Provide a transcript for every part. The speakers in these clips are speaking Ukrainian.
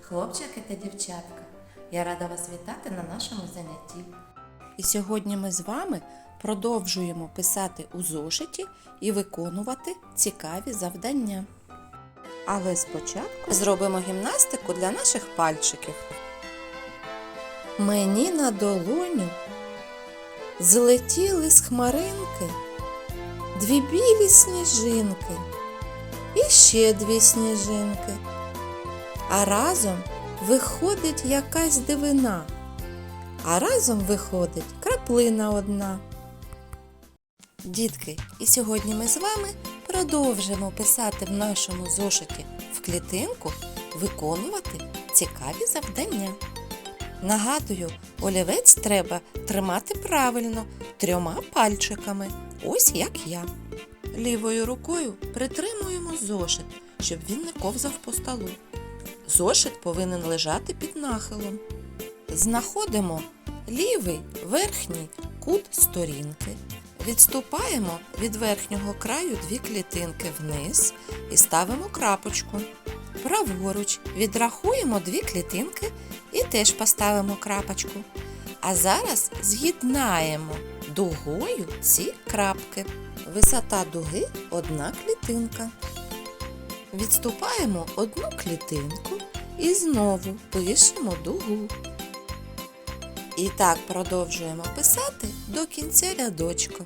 хлопчики та дівчатка. Я рада вас вітати на нашому занятті. І сьогодні ми з вами продовжуємо писати у зошиті і виконувати цікаві завдання. Але спочатку зробимо гімнастику для наших пальчиків. Мені на долоню злетіли з хмаринки дві білі сніжинки і ще дві сніжинки. А разом виходить якась дивина, а разом виходить краплина одна. Дітки, і сьогодні ми з вами продовжимо писати в нашому зошиті в клітинку, виконувати цікаві завдання. Нагадую, олівець треба тримати правильно трьома пальчиками, ось як я. Лівою рукою притримуємо зошит, щоб він не ковзав по столу. Зошит повинен лежати під нахилом. Знаходимо лівий верхній кут сторінки. Відступаємо від верхнього краю дві клітинки вниз і ставимо крапочку. Праворуч відрахуємо дві клітинки і теж поставимо крапочку. А зараз з'єднаємо дугою ці крапки. Висота дуги одна клітинка. Відступаємо одну клітинку і знову пишемо дугу. І так продовжуємо писати до кінця рядочка.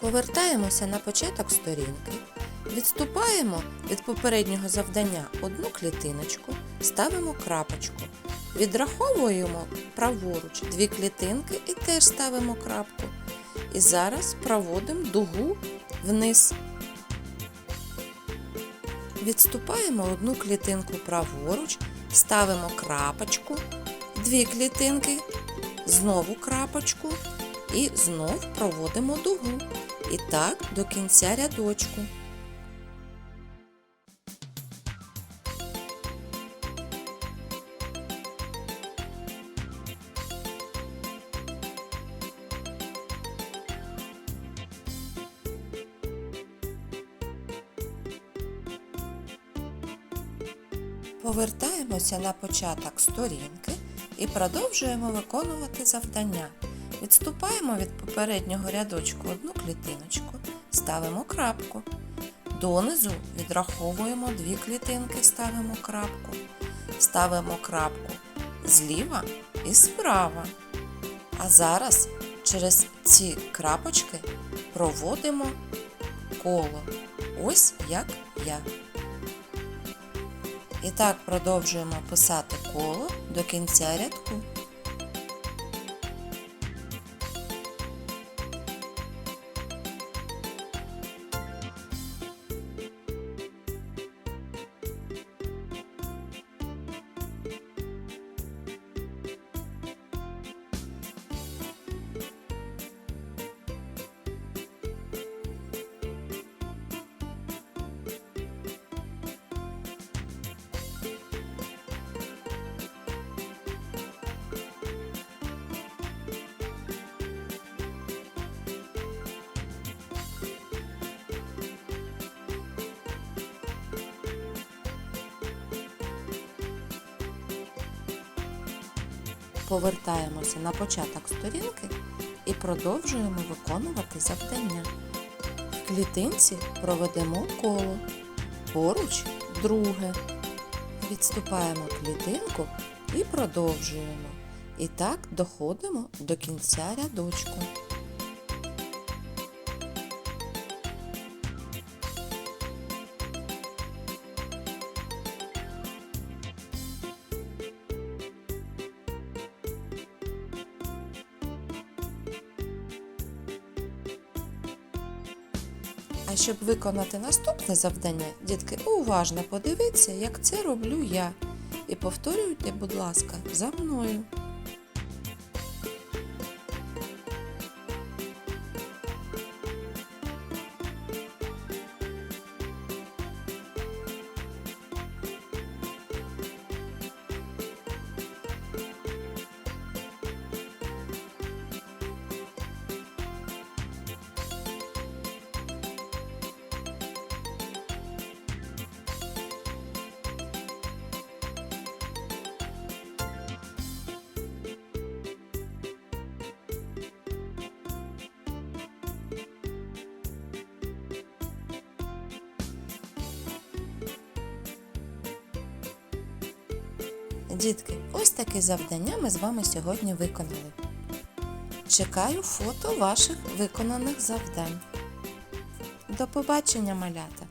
Повертаємося на початок сторінки, відступаємо від попереднього завдання одну клітиночку, ставимо крапочку, відраховуємо праворуч дві клітинки і теж ставимо крапку. І зараз проводимо дугу вниз. Відступаємо одну клітинку праворуч, ставимо крапочку, дві клітинки, знову крапочку і знов проводимо дугу. І так до кінця рядочку. Повертаємося на початок сторінки і продовжуємо виконувати завдання. Відступаємо від попереднього рядочку одну клітиночку, ставимо крапку. Донизу відраховуємо дві клітинки, ставимо крапку. Ставимо крапку зліва і справа. А зараз через ці крапочки проводимо коло. Ось як я. І так продовжуємо писати коло до кінця рядку. Повертаємося на початок сторінки і продовжуємо виконувати завдання. В клітинці проведемо коло, поруч друге. Відступаємо клітинку і продовжуємо. І так доходимо до кінця рядочку. А щоб виконати наступне завдання, дітки, уважно подивіться, як це роблю я. І повторюйте, будь ласка, за мною. Дітки, ось таке завдання ми з вами сьогодні виконали. Чекаю фото ваших виконаних завдань. До побачення, малята!